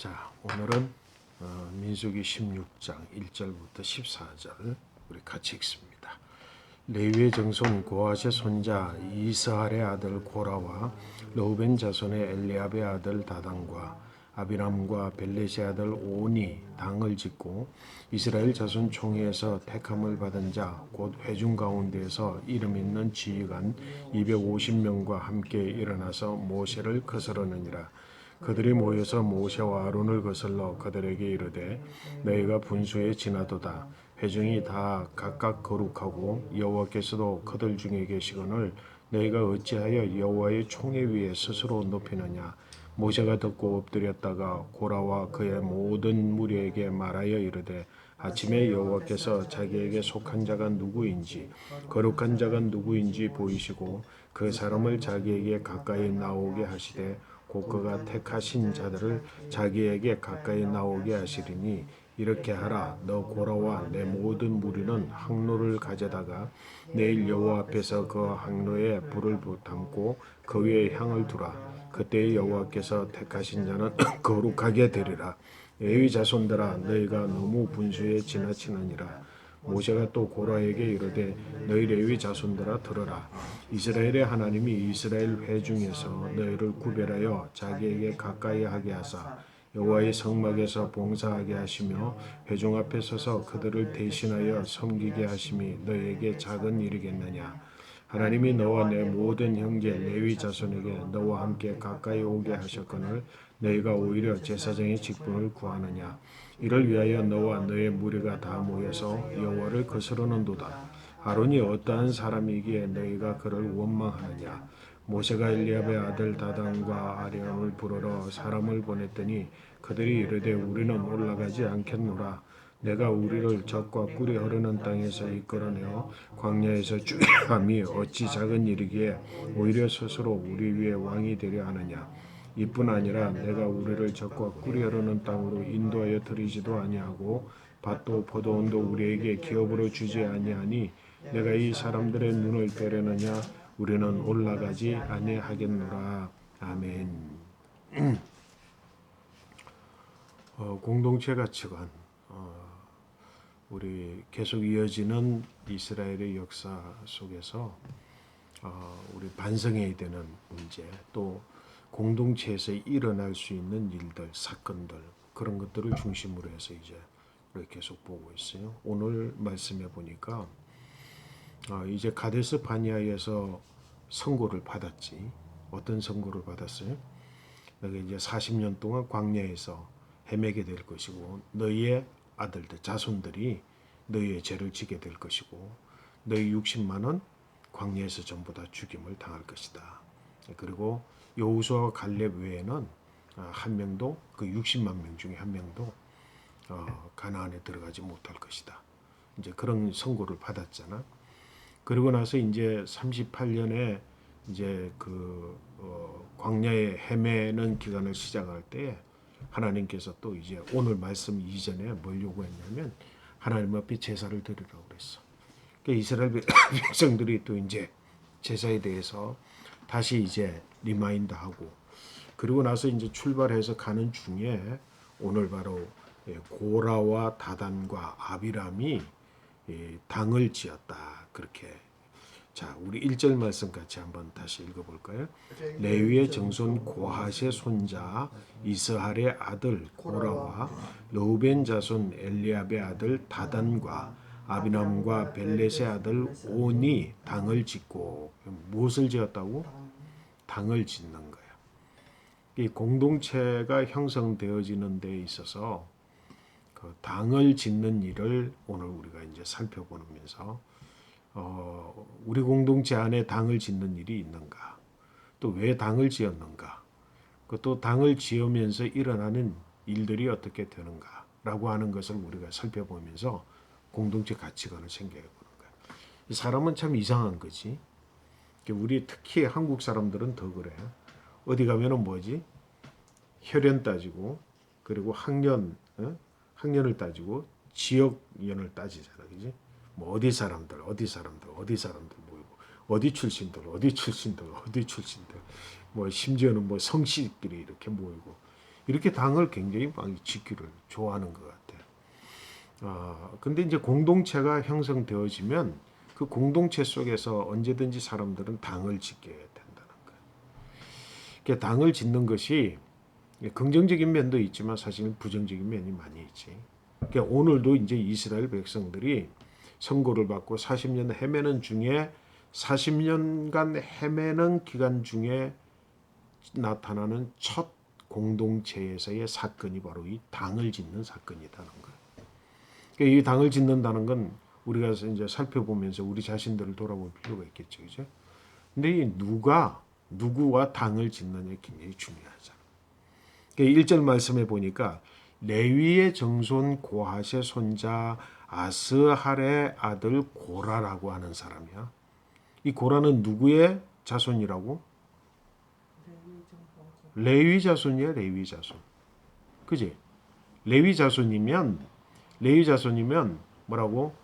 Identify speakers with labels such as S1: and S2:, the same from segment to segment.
S1: 자, 오늘은 어, 민수기 16장 1절부터 14절 우리 같이 읽습니다. 레위의 정손 고아세 손자 이스할의 아들 고라와 러우벤 자손의 엘리압의 아들 다단과 아비람과 벨렛의 아들 오니 당을 짓고 이스라엘 자손 총회에서 택함을 받은 자 곧 회중 가운데에서 이름 있는 지휘관 250명과 함께 일어나서 모세를 거스르느니라 그들이 모여서 모세와 아론을 거슬러 그들에게 이르되 너희가 분수에 지나도다. 회중이 다 각각 거룩하고 여호와께서도 그들 중에 계시거늘 너희가 어찌하여 여호와의 총회 위에 스스로 높이느냐? 모세가 듣고 엎드렸다가 고라와 그의 모든 무리에게 말하여 이르되 아침에 여호와께서 자기에게 속한 자가 누구인지 거룩한 자가 누구인지 보이시고 그 사람을 자기에게 가까이 나오게 하시되 곧 그가 택하신 자들을 자기에게 가까이 나오게 하시리니 이렇게 하라. 너 고라와 내 모든 무리는 항로를 가져다가 내일 여호와 앞에서 그 항로에 불을 담고 그 위에 향을 두라. 그때 여호와께서 택하신 자는 거룩하게 되리라. 에위 자손들아 너희가 너무 분수에 지나치느니라 모세가 또 고라에게 이르되 너희 레위 자손들아 들으라. 이스라엘의 하나님이 이스라엘 회중에서 너희를 구별하여 자기에게 가까이 하게 하사 여호와의 성막에서 봉사하게 하시며 회중 앞에 서서 그들을 대신하여 섬기게 하심이 너희에게 작은 일이겠느냐? 하나님이 너와 내 모든 형제 레위 자손에게 너와 함께 가까이 오게 하셨거늘 너희가 오히려 제사장의 직분을 구하느냐? 이를 위하여 너와 너의 무리가 다 모여서 여호와를 거스르는도다. 아론이 어떠한 사람이기에 너희가 그를 원망하느냐? 모세가 엘리압의 아들 다단과 아리람을 부르러 사람을 보냈더니 그들이 이르되 우리는 올라가지 않겠노라. 내가 우리를 적과 꿀이 흐르는 땅에서 이끌어내어 광야에서 주함이 어찌 작은 일이기에 오히려 스스로 우리 위에 왕이 되려 하느냐 이뿐 아니라 내가 우리를 적과 꿀이 흐르는 땅으로 인도하여 드리지도 아니하고 밭도 포도원도 우리에게 기업으로 주지 아니하니 내가 이 사람들의 눈을 빼려느냐? 우리는 올라가지 아니하겠노라. 아멘. 어, 공동체 가치관. 어, 우리 계속 이어지는 이스라엘의 역사 속에서 어, 우리 반성해야 되는 문제 또 공동체에서 일어날 수 있는 일들 사건들 그런 것들을 중심으로 해서 이제 계속 보고 있어요. 오늘 말씀해 보니까 어, 이제 가데스 바니아에서 선고를 받았지. 어떤 선고를 받았어요? 너가 이제 40년 동안 광야에서 헤매게 될 것이고 너희의 아들들 자손들이 너희의 죄를 지게 될 것이고 너희 60만 원 광야에서 전부 다 죽임을 당할 것이다. 그리고 여호수아와 갈렙 외에는 아, 한 명도 그 60만 명 중에 한 명도 어, 가나안에 들어가지 못할 것이다. 이제 그런 선고를 받았잖아. 그리고 나서 이제 38년에 이제 그 어, 광야에 헤매는 기간을 시작할 때 하나님께서 또 이제 오늘 말씀 이전에 뭘 요구했냐면 하나님 앞에 제사를 드리라고 그랬어. 그러니까 이스라엘 백성들이 또 이제 제사에 대해서 다시 이제 리마인드 하고 그리고 나서 이제 출발해서 가는 중에 오늘 바로 예, 고라와 다단과 아비람이 예, 당을 지었다 그렇게 자 우리 1절 말씀 같이 한번 다시 읽어볼까요? 레위의 정손 고하세 손자 이스할의 아들 고라와 르우벤 자손 엘리압의 아들 다단과 아비남과 벨렛의 아들 온이 당을 짓고 무엇을 지었다고? 당을 짓는 거예요. 이 공동체가 형성되어지는 데 있어서 그 당을 짓는 일을 오늘 우리가 이제 살펴보면서 어, 우리 공동체 안에 당을 짓는 일이 있는가? 또 왜 당을 지었는가? 그또 당을 지으면서 일어나는 일들이 어떻게 되는가라고 하는 것을 우리가 살펴보면서 공동체 가치관을 생각해 보는 거야. 이 사람은 참 이상한 거지. 우리 특히 한국 사람들은 더 그래. 어디 가면은 뭐지? 혈연 따지고 그리고 학년 어? 학년을 따지고 지역연을 따지잖아, 그지? 뭐 어디 사람들, 어디 사람들, 어디 사람들 모이고 어디 출신들, 어디 출신들, 어디 출신들, 뭐 심지어는 뭐 성씨끼리 이렇게 모이고 이렇게 당을 굉장히 막 지키를 좋아하는 것 같아 요. 아 근데 이제 공동체가 형성되어지면 그 공동체 속에서 언제든지 사람들은 당을 짓게 된다는 거예요. 그러니까 당을 짓는 것이 긍정적인 면도 있지만 사실은 부정적인 면이 많이 있지. 그러니까 오늘도 이제 이스라엘 백성들이 선고를 받고 40년 헤매는 중에 40년간 헤매는 기간 중에 나타나는 첫 공동체에서의 사건이 바로 이 당을 짓는 사건이다는 거예요. 그러니까 이 당을 짓는다는 건 우리가 이제 살펴보면서 우리 자신들을 돌아볼 필요가 있겠죠, 그죠? 근데 이 누가 누구와 당을 짓느냐 굉장히 중요하잖아. 그러니까 1절 말씀에 보니까 레위의 정손 고하세 손자 아스할의 아들 고라라고 하는 사람이야. 이 고라는 누구의 자손이라고? 레위 자손이야, 레위 자손. 그지? 레위 자손이면 레위 자손이면 뭐라고?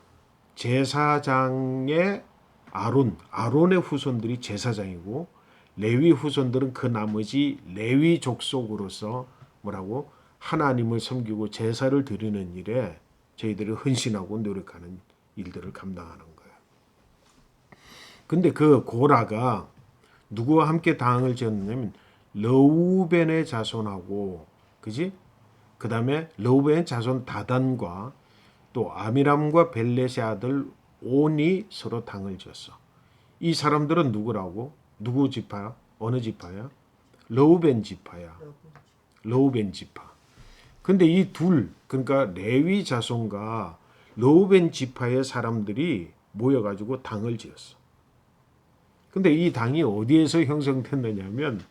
S1: 제사장의 아론, 아론의 후손들이 제사장이고 레위 후손들은 그 나머지 레위 족속으로서 뭐라고? 하나님을 섬기고 제사를 드리는 일에 저희들이 헌신하고 노력하는 일들을 감당하는 거예요. 근데 그 고라가 누구와 함께 당을 지었느냐면 러우벤의 자손하고 그지? 그 다음에 러우벤의 자손 다단과 또 아미람과 벨렛의 아들 온이 서로 당을 지었어. 이 사람들은 누구라고? 누구 지파야? 어느 지파야? 러우벤 지파야. 러우벤 지파. 근데 이 둘 그러니까 레위 자손과 러우벤 지파의 사람들이 모여가지고 당을 지었어. 근데 이 당이 어디에서 형성됐느냐면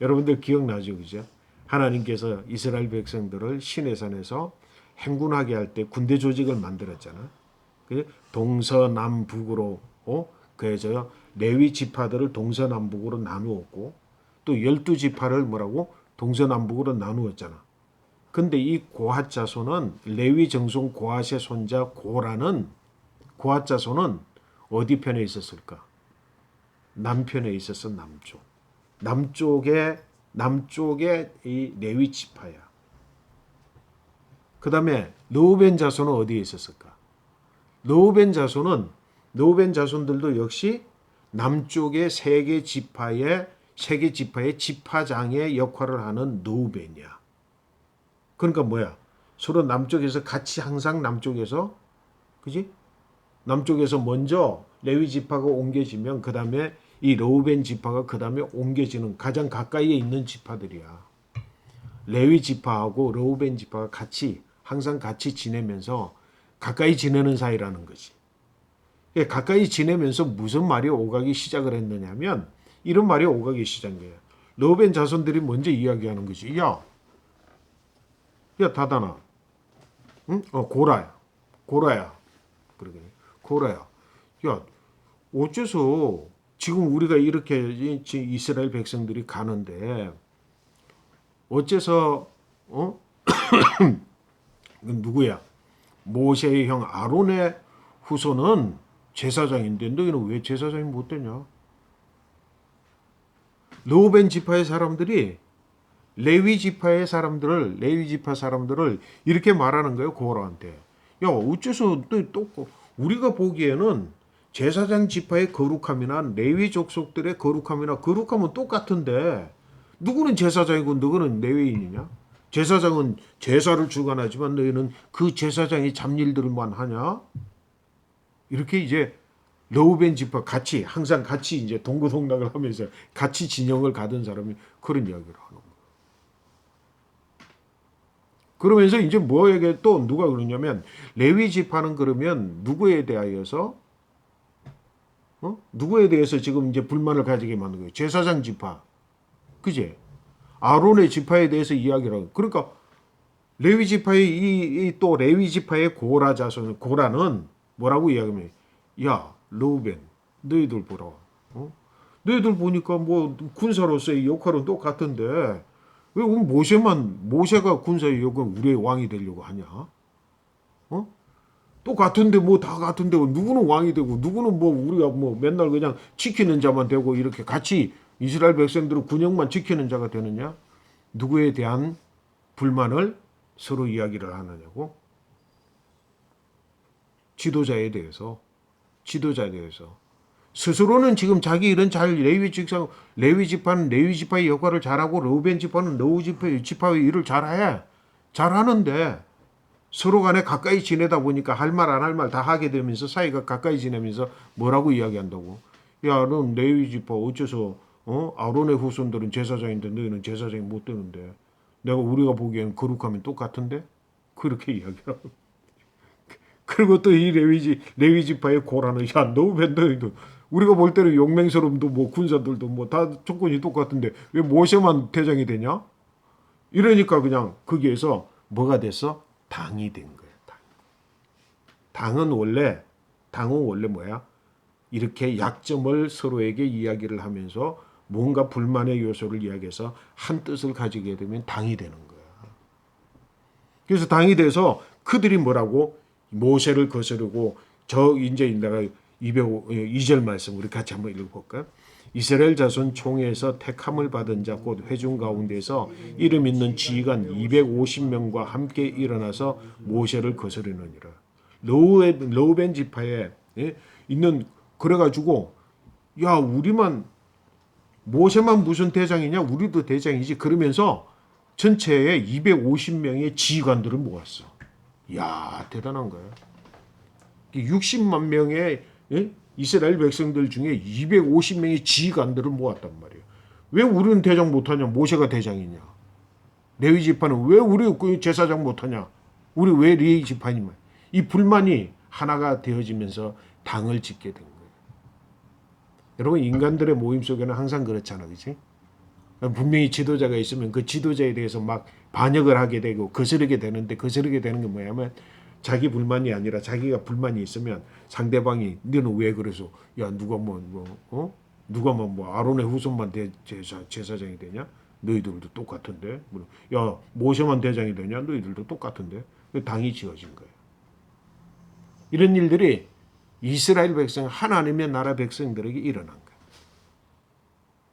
S1: 여러분들 기억나죠, 그죠? 하나님께서 이스라엘 백성들을 시내산에서 행군하게 할 때 군대 조직을 만들었잖아. 그 동서남북으로 어? 그래서 레위 지파들을 동서남북으로 나누었고 또 열두 지파를 뭐라고 동서남북으로 나누었잖아. 근데 이 고핫 자손은 레위 정손 고핫의 손자 고라는 고핫 자손은 어디 편에 있었을까? 남편에 있어서 남쪽. 남쪽에 남쪽에 이 레위 지파야. 그 다음에 노벤 자손은 어디에 있었을까? 노벤 자손은 노벤 자손들도 역시 남쪽의 세계 지파의 세계 지파의 지파장의 역할을 하는 노벤이야. 그러니까 뭐야? 서로 남쪽에서 같이 항상 남쪽에서 그지? 남쪽에서 먼저 레위 지파가 옮겨지면 그 다음에 이 로우벤 지파가 그 다음에 옮겨지는 가장 가까이에 있는 지파들이야. 레위 지파하고 로우벤 지파가 같이 항상 같이 지내면서 가까이 지내는 사이라는 거지. 예, 가까이 지내면서 무슨 말이 오가기 시작을 했느냐면 이런 말이 오가기 시작이에요. 로벤 자손들이 먼저 이야기하는 거지. 야, 야 다다나, 응? 어 고라야, 고라야, 그러게 고라야. 야, 어째서 지금 우리가 이렇게 이스라엘 백성들이 가는데 어째서 어 누구야? 모세의 형 아론의 후손은 제사장인데 너희는 왜 제사장이 못 되냐? 로벤 지파의 사람들이 레위 지파의 사람들을 레위 지파 사람들을 이렇게 말하는 거예요 고라한테. 야 어째서 또, 또 우리가 보기에는 제사장 지파의 거룩함이나 레위 족속들의 거룩함이나 거룩함은 똑같은데 누구는 제사장이고 누구는 레위인이냐? 제사장은 제사를 주관하지만 너희는 그 제사장이 잡일들만 하냐? 이렇게 이제 러우벤 지파 같이 항상 같이 이제 동고동락을 하면서 같이 진영을 가던 사람이 그런 이야기를 하는 거예요. 그러면서 이제 뭐에게 또 누가 그러냐면 레위 지파는 그러면 누구에 대하여서 어? 누구에 대해서 지금 이제 불만을 가지게 만든 거예요. 제사장 지파. 그지? 아론의 지파에 대해서 이야기를 하고. 그러니까 레위 지파의 이또 레위 지파의 고라 자손 고라는 뭐라고 이야기하면 야 로벤 너희들 보라. 어? 너희들 보니까 뭐 군사로서의 역할은 똑같은데 왜 모세만 모세가 군사의 역은 우리의 왕이 되려고 하냐? 어? 똑같은데 뭐 다 같은데 누구는 왕이 되고 누구는 뭐 우리가 뭐 맨날 그냥 지키는 자만 되고 이렇게 같이 이스라엘 백성들은 군영만 지키는 자가 되느냐? 누구에 대한 불만을 서로 이야기를 하느냐고? 지도자에 대해서 지도자에 대해서 스스로는 지금 자기 일은 잘 레위 직상 레위 지파는 레위 지파의 역할을 잘하고 로벤 지파는 지파의 지파의 일을 잘해 잘하는데 서로 간에 가까이 지내다 보니까 할 말 안 할 말 다 하게 되면서 사이가 가까이 지내면서 뭐라고 이야기한다고? 야 넌 레위 지파 어째서 어? 아론의 후손들은 제사장인데 너희는 제사장이 못 되는데 내가 우리가 보기엔 거룩하면 똑같은데? 그렇게 이야기하고. 그리고 또 이 레위지 레위 지파의 고라는 야너 벤더이도. 우리가 볼 때는 용맹스러움도 뭐 군사들도 뭐 다 조건이 똑같은데 왜 모세만 대장이 되냐? 이러니까 그냥 거기에서 뭐가 됐어? 당이 된 거야. 당. 당은 원래 당은 원래 뭐야? 이렇게 약점을 서로에게 이야기를 하면서 뭔가 불만의 요소를 이야기해서 한 뜻을 가지게 되면 당이 되는 거야. 그래서 당이 돼서 그들이 뭐라고 모세를 거스르고 저 이제 내가 202절 말씀 우리 같이 한번 읽어볼까요? 이스라엘 자손 총회에서 택함을 받은 자 곧 회중 가운데서 이름 있는 지휘관 250명과 함께 일어나서 모세를 거스르느니라. 로우벤 지파에 예? 있는 그래가지고 야 우리만 모세만 무슨 대장이냐 우리도 대장이지 그러면서 전체에 250명의 지휘관들을 모았어. 야 대단한 거야. 60만 명의 예? 이스라엘 백성들 중에 250명의 지휘관들을 모았단 말이에요. 왜 우리는 대장 못하냐? 모세가 대장이냐? 레위 지파는 왜 우리 그 제사장 못하냐? 우리 왜 레위 지파니만? 이 불만이 하나가 되어지면서 당을 짓게 된 거예요. 여러분 인간들의 모임 속에는 항상 그렇잖아, 그렇지? 분명히 지도자가 있으면 그 지도자에 대해서 막 반역을 하게 되고 거스르게 되는데 거스르게 되는 게 뭐냐면 자기 불만이 아니라 자기가 불만이 있으면 상대방이 너는 왜 그래서 야 누가 뭐뭐 어? 누가 뭐, 뭐 아론의 후손만 대, 제사, 제사장이 되냐? 너희들도 똑같은데 뭐, 야 모세만 대장이 되냐? 너희들도 똑같은데 당이 지어진 거예요. 이런 일들이 이스라엘 백성 하나님의 나라 백성들에게 일어난 거예요.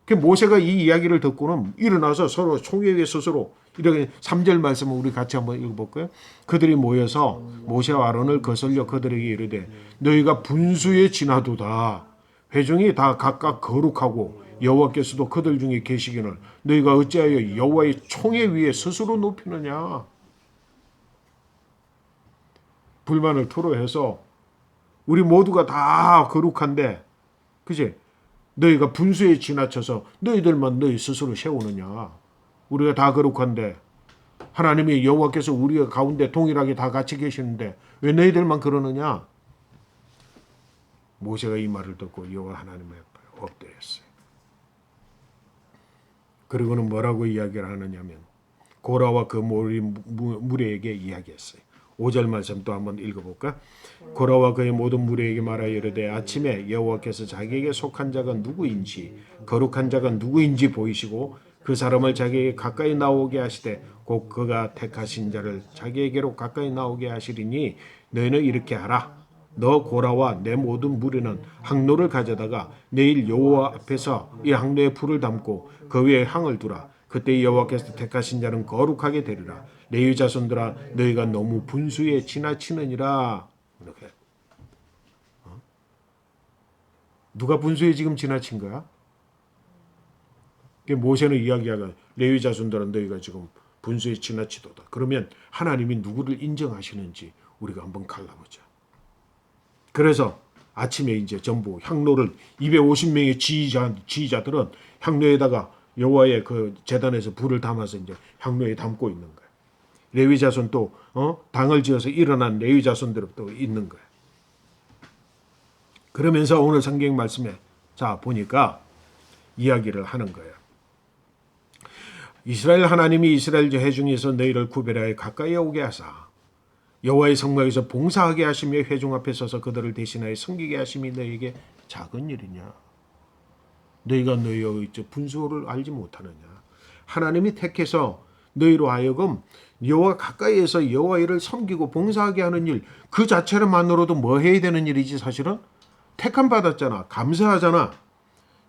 S1: 그 모세가 이 이야기를 듣고는 일어나서 서로 총회에 스스로 이렇게 3절 말씀을 우리 같이 한번 읽어볼까요? 그들이 모여서 모세와 아론을 거슬려 그들에게 이르되 너희가 분수에 지나도다. 회중이 다 각각 거룩하고 여호와께서도 그들 중에 계시기를 너희가 어찌하여 여호와의 총회 위에 스스로 높이느냐? 불만을 토로해서 우리 모두가 다 거룩한데 그지 너희가 분수에 지나쳐서 너희들만 너희 스스로 세우느냐 우리가 다 거룩한데 하나님이 여호와께서 우리 가운데 동일하게 다 같이 계시는데 왜 너희들만 그러느냐? 모세가 이 말을 듣고 여호와 하나님 앞에 엎드렸어요. 그리고는 뭐라고 이야기를 하느냐면 고라와 그 무리, 무- 무리에게 이야기했어요. 5절 말씀 또 한번 읽어볼까? 고라와 그의 모든 무리에게 말하여 이르되 아침에 여호와께서 자기에게 속한 자가 누구인지 거룩한 자가 누구인지 보이시고 그 사람을 자기에게 가까이 나오게 하시되 곧 그가 택하신 자를 자기에게로 가까이 나오게 하시리니 너희는 이렇게 하라. 너 고라와 내 모든 무리는 항로를 가져다가 내일 여호와 앞에서 이 항로에 불을 담고 그 위에 향을 두라. 그때 여호와께서 택하신 자는 거룩하게 되리라. 레위 자손들아 너희가 너무 분수에 지나치느니라. 이렇게. 어? 누가 분수에 지금 지나친 거야? 모세는 이야기하가 레위 자손들은 너희가 지금 분수에 지나치도다. 그러면 하나님이 누구를 인정하시는지 우리가 한번 갈라보자. 그래서 아침에 이제 전부 향로를 250명의 지휘자 지휘자들은 향로에다가 여호와의 그 재단에서 불을 담아서 이제 향로에 담고 있는 거예요. 레위 자손 또 어? 당을 지어서 일어난 레위 자손들은 또 있는 거예요. 그러면서 오늘 성경 말씀에 자 보니까 이야기를 하는 거예요. 이스라엘 하나님이 이스라엘 회중에서 너희를 구별하여 가까이 오게 하사 여호와의 성막에서 봉사하게 하시며 회중 앞에 서서 그들을 대신하여 섬기게 하심이 너희에게 작은 일이냐? 너희가 너희의 저 분수를 알지 못하느냐? 하나님이 택해서 너희로 하여금 여호와 가까이에서 여호와를 섬기고 봉사하게 하는 일 그 자체만으로도 뭐 해야 되는 일이지 사실은 택함 받았잖아 감사하잖아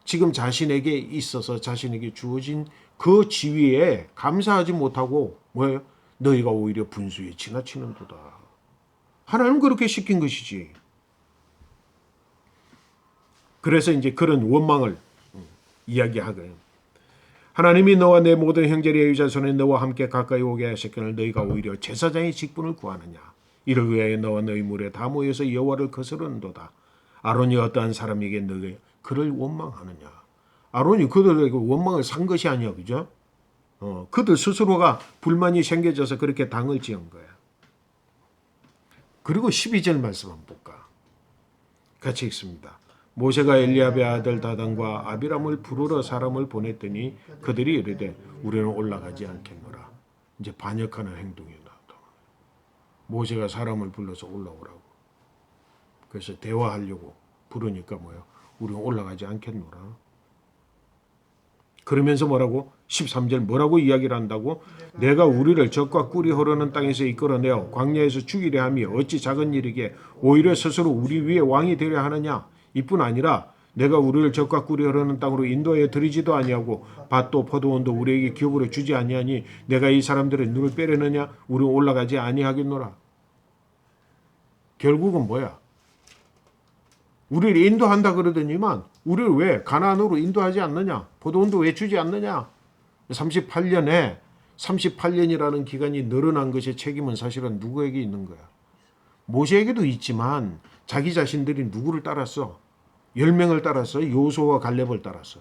S1: 지금 자신에게 있어서 자신에게 주어진 그 지위에 감사하지 못하고 뭐예요? 너희가 오히려 분수에 지나치는도다. 하나님 그렇게 시킨 것이지. 그래서 이제 그런 원망을 음, 이야기하거든. 하나님이 너와 내 모든 형제리 유자손에 너와 함께 가까이 오게 하셨거늘 너희가 오히려 제사장의 직분을 구하느냐 이를 위하여 너와 너희 물에 다 모여서 여호와를 거스르는도다 아론이 어떠한 사람에게 너희 그를 원망하느냐 아론이 그들에게 원망을 산 것이 아니야 그죠 어, 그들 스스로가 불만이 생겨져서 그렇게 당을 지은 거야 그리고 12절 말씀 한번 볼까 같이 읽습니다. 모세가 엘리압의 아들 다단과 아비람을 부르러 사람을 보냈더니 그들이 이르되 우리는 올라가지 않겠노라. 이제 반역하는 행동이 나왔다. 모세가 사람을 불러서 올라오라고. 그래서 대화하려고 부르니까 뭐요? 우리는 올라가지 않겠노라. 그러면서 뭐라고? 13절 뭐라고 이야기를 한다고? 내가 우리를 적과 꿀이 흐르는 땅에서 이끌어내어 광야에서 죽이려 함이 어찌 작은 일이게 오히려 스스로 우리 위에 왕이 되려 하느냐? 이뿐 아니라 내가 우리를 적과 꿀이 흐르는 땅으로 인도에 들이지도 아니하고 밭도 포도원도 우리에게 기업으로 주지 아니하니 내가 이 사람들의 눈을 빼려느냐? 우리는 올라가지 아니하겠노라. 결국은 뭐야? 우리를 인도한다 그러더니만 우리를 왜 가나안으로 인도하지 않느냐? 포도원도 왜 주지 않느냐? 38년에 38년이라는 기간이 늘어난 것의 책임은 사실은 누구에게 있는 거야? 모세에게도 있지만 자기 자신들이 누구를 따랐어? 열 명을 따랐어. 요소와 갈렙을 따랐어.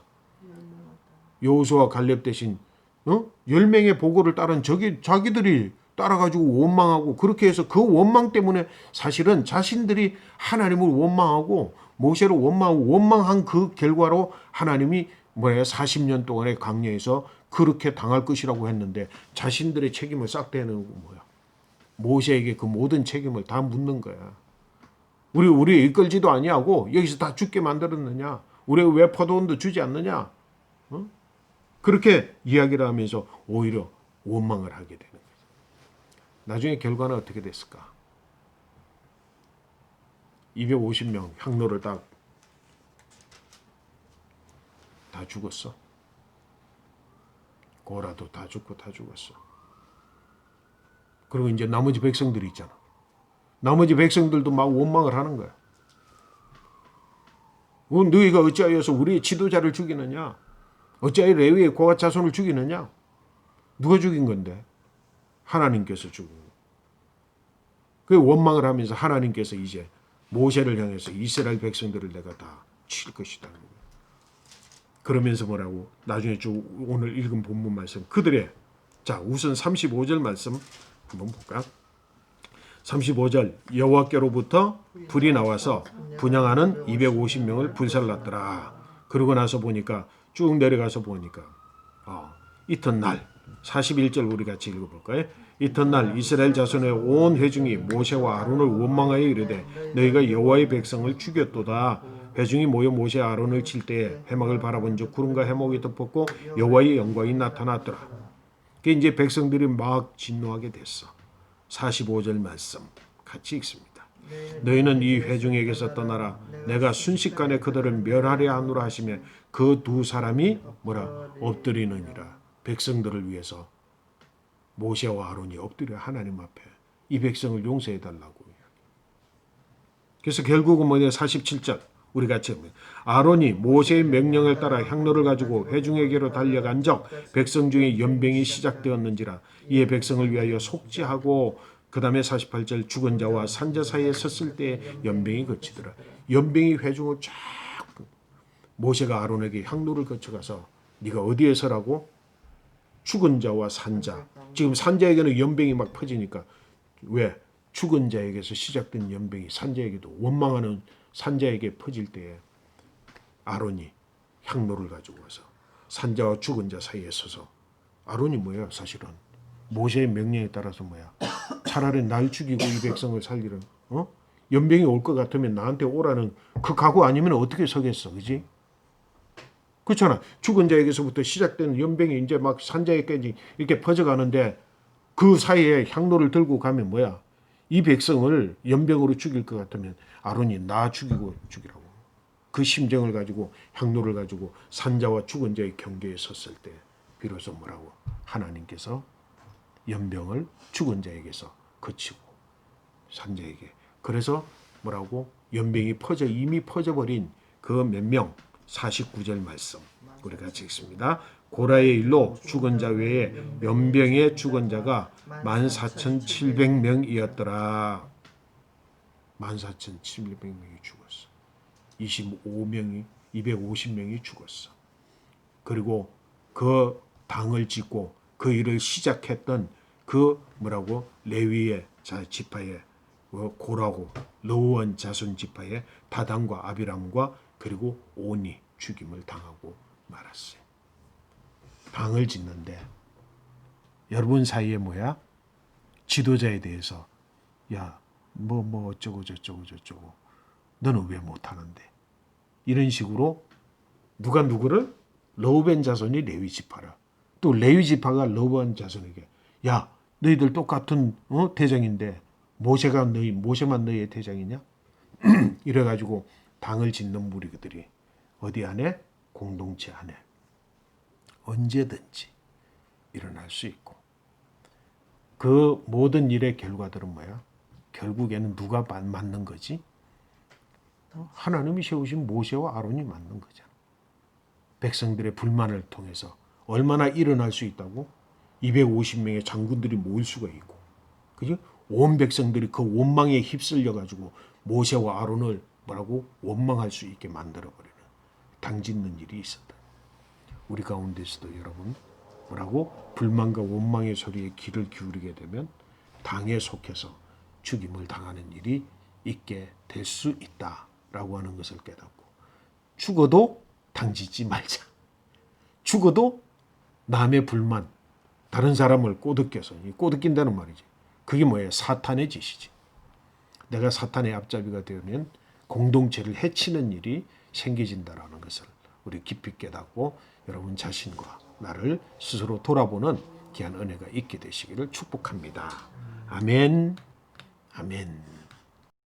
S1: 요소와 갈렙 대신 어? 열 명의 보고를 따른 저기 자기들이 따라가지고 원망하고 그렇게 해서 그 원망 때문에 사실은 자신들이 하나님을 원망하고 모세를 원망하고 원망한 그 결과로 하나님이 뭐야 40년 동안의 강야에서 그렇게 당할 것이라고 했는데 자신들의 책임을 싹 떼는 뭐야 모세에게 그 모든 책임을 다 묻는 거야. 우리 우리 이끌지도 아니하고 여기서 다 죽게 만들었느냐? 우리 왜 포도원도 주지 않느냐? 어? 그렇게 이야기를 하면서 오히려 원망을 하게 거죠. 나중에 결과는 어떻게 됐을까? 250명 향로를 다, 다 죽었어. 고라도 다 죽고 다 죽었어. 그리고 이제 나머지 백성들이 있잖아. 나머지 백성들도 막 원망을 하는 거야. 어, 너희가 어찌하여서 우리의 지도자를 죽이느냐? 어찌하여 레위의 고아 자손을 죽이느냐? 누가 죽인 건데? 하나님께서 거. 그 원망을 하면서 하나님께서 이제 모세를 향해서 이스라엘 백성들을 내가 다 칠 것이다. 그러면서 뭐라고? 나중에 쭉 오늘 읽은 본문 말씀 그들의 자 우선 35절 말씀 한번 볼까? 35절 여호와께로부터 불이 나와서 분양하는 250명을 불살랐더라. 그러고 나서 보니까 쭉 내려가서 보니까 어, 이튿날 41절 우리 같이 읽어볼까요? 이튿날 이스라엘 자손의 온 회중이 모세와 아론을 원망하여 이르되 너희가 여호와의 백성을 죽였도다. 회중이 모여 모세 아론을 칠 때에 해막을 바라본 즉 구름과 해목이 덮었고 여호와의 영광이 나타났더라. 그 이제 백성들이 막 진노하게 됐어. 45절 말씀 같이 읽습니다. 너희는 이 회중에게서 떠나라. 내가 순식간에 그들을 멸하려 하노라 하시며 그 두 사람이 뭐라 엎드리느니라. 백성들을 위해서 모세와 아론이 엎드려 하나님 앞에 이 백성을 용서해 달라고. 그래서 결국은 뭐냐 47절 우리 같이 보면 아론이 모세의 명령을 따라 향로를 가지고 회중에게로 달려간 적 백성 중에 연병이 시작되었는지라 이에 백성을 위하여 속죄하고 그 다음에 48절 죽은 자와 산자 사이에 섰을 때 연병이 거치더라. 연병이 회중을 쫙 모세가 아론에게 향로를 거쳐가서 네가 어디에 서라고 죽은 자와 산자. 지금 산자에게는 연병이 막 퍼지니까. 왜? 죽은 자에게서 시작된 연병이 산자에게도 원망하는 산자에게 퍼질 때에 아론이 향로를 가지고 와서 산자와 죽은 자 사이에 서서 아론이 뭐야 사실은? 모세의 명령에 따라서 뭐야? 차라리 날 죽이고 이 백성을 살리는 어? 연병이 올 것 같으면 나한테 오라는 그 각오 아니면 어떻게 서겠어 그지 그렇잖아. 죽은 자에게서부터 시작된 연병이 이제 막 산자에까지 이렇게 퍼져가는데 그 사이에 향로를 들고 가면 뭐야? 이 백성을 연병으로 죽일 것 같으면 아론이 나 죽이고 죽이라고. 그 심정을 가지고 향로를 가지고 산자와 죽은 자의 경계에 섰을 때 비로소 뭐라고? 하나님께서 연병을 죽은 자에게서 거치고 산자에게. 그래서 뭐라고? 연병이 퍼져 이미 퍼져버린 그 몇 명 49절 말씀 우리 같이 읽습니다. 고라의 일로 죽은 자 외에 연병의 죽은 자가 14,700명이었더라. 14,700명이 죽었어. 25명이 250명이 죽었어. 그리고 그 당을 짓고 그 일을 시작했던 그 뭐라고 레위의 자 지파의 그 고라고 러원 자손 지파의 다단과 아비람과 그리고 온이 죽임을 당하고 말았어요. 당을 짓는데 여러분 사이에 뭐야? 지도자에 대해서 야뭐뭐 어쩌고 저쩌고 저쩌고 너는 왜 못하는데 이런 식으로 누가 누구를 러벤 자손이 레위 지파라 또 레위 지파가 러벤 자손에게 야 너희들 똑같은 어? 대장인데 모세가 너희 모세만 너희의 대장이냐 이래 가지고 당을 짓는 무리들이 어디 안에 공동체 안에 언제든지 일어날 수 있고 그 모든 일의 결과들은 뭐야? 결국에는 누가 마- 맞는 거지? 어? 하나님이 세우신 모세와 아론이 맞는 거잖아. 백성들의 불만을 통해서 얼마나 일어날 수 있다고? 250명의 장군들이 모일 수가 있고, 그죠? 온 백성들이 그 원망에 휩쓸려 가지고 모세와 아론을 뭐라고 원망할 수 있게 만들어 버리는 당짓는 일이 있었다. 우리 가운데서도 여러분 뭐라고 불만과 원망의 소리에 귀를 기울이게 되면 당에 속해서 죽임을 당하는 일이 있게 될 수 있다라고 하는 것을 깨닫고 죽어도 당짓지 말자. 죽어도 남의 불만, 다른 사람을 꼬드겨서 이 꼬드긴다는 말이지. 그게 뭐예요? 사탄의 짓이지. 내가 사탄의 앞잡이가 되면 공동체를 해치는 일이 생겨진다라는 것을 우리 깊이 깨닫고 여러분 자신과 나를 스스로 돌아보는 귀한 은혜가 있게 되시기를 축복합니다. 아멘. 아멘.